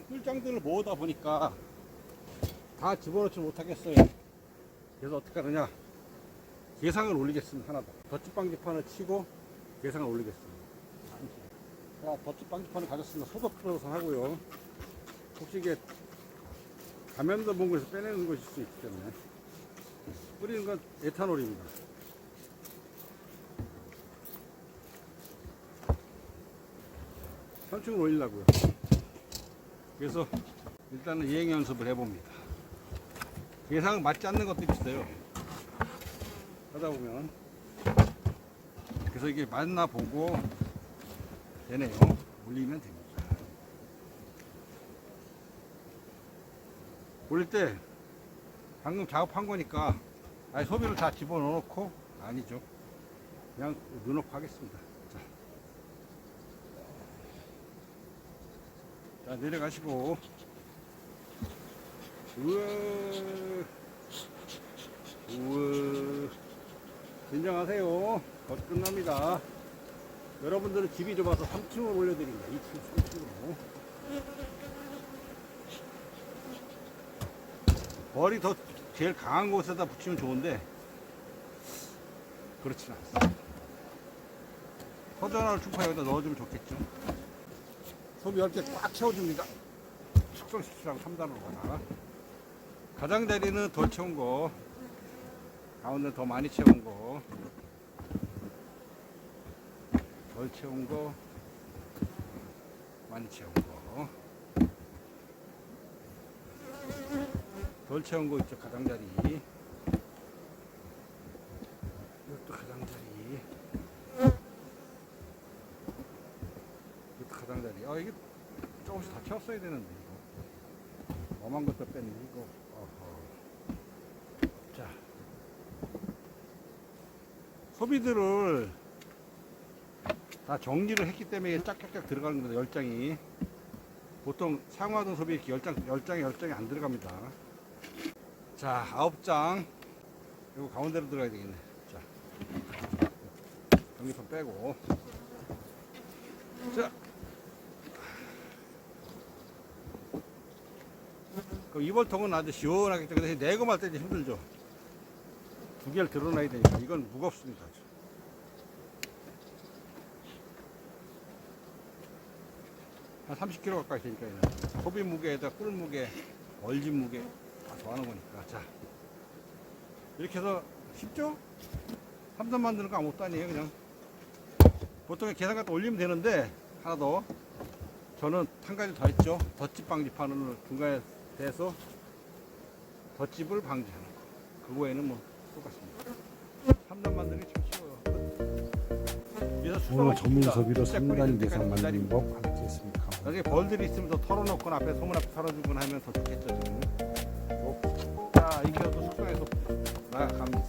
지금 꿀장들을 모으다 보니까 다 집어넣지 못하겠어요. 그래서 어떻게 하느냐. 계상을 올리겠습니다. 하나 더. 덧집방지판을 치고 계상을 올리겠습니다. 자, 덧집방지판을 가졌습니다. 소독 프로선 하고요. 혹시 이게 감염된 봉구에서 빼내는 것일 수 있기 때문에 뿌리는 건 에탄올입니다. 선충을 올리려고요. 그래서 일단은 이행 연습을 해봅니다. 예상 맞지 않는 것도 있어요. 하다 보면 그래서 이게 맞나 보고 되네요. 올리면 됩니다. 올릴 때 방금 작업한 거니까 아니 소비를 다 집어넣고 아니죠. 그냥 넣어놓고 하겠습니다. 자, 자 내려가시고. 우와. 우와. 진정하세요. 곧 끝납니다. 여러분들은 집이 좁아서 3층으로 올려드립니다. 2층 3층으로. 머리 더 제일 강한 곳에다 붙이면 좋은데 그렇진 않습니다. 허전한 충파 여기다 넣어주면 좋겠죠 소비 10개 꽉 채워줍니다. 숙성시키라고 3단으로 가나. 가장자리는 덜 채운 거. 가운데 더 많이 채운 거. 덜 채운 거. 많이 채운 거. 덜 채운 거 있죠 가장자리 가장자리 아 이게 조금씩 다 채웠어야 되는데 이거. 엄한 것도 뺐네 이거. 어허. 자. 소비들을 다 정리를 했기 때문에 짝짝짝 들어가는 겁니다 열장이. 보통 사용하던 소비 이렇게 열장 열장에 열장이 안 들어갑니다. 자 아홉 장. 이거 가운데로 들어가야 되겠네. 자. 전기판 빼고. 자 그럼 이벌통은 아주 시원하기 때문에 내검할 때 이제 힘들죠. 두 개를 드러나야 되니까 이건 무겁습니다. 한 30kg 가까이 되니까 얘는. 소비 무게에다 꿀 무게, 얼진 무게 다 더하는 거니까. 자 이렇게 해서 쉽죠? 3단 만드는 거 아무것도 아니에요 그냥. 보통 계산 갖다 올리면 되는데 하나 더. 저는 한 가지 더 했죠. 덧집 방지판을 중간에 대서 덧집을 방지하는 거. 그 외에는 뭐 똑같습니다. 3단 만드는 게참 쉬워요. 오늘 수동을 전문 칩니다. 소비로 진짜 3단 꿀이 계산 때까지 만드는 법 함께했습니다. 나중에 벌들이 있으면 더 털어놓거나 앞에 소문 앞에 털어주거나 하면 더 좋겠죠. 지금. 자, 이렇게 해도 숙소에서 나갑니다.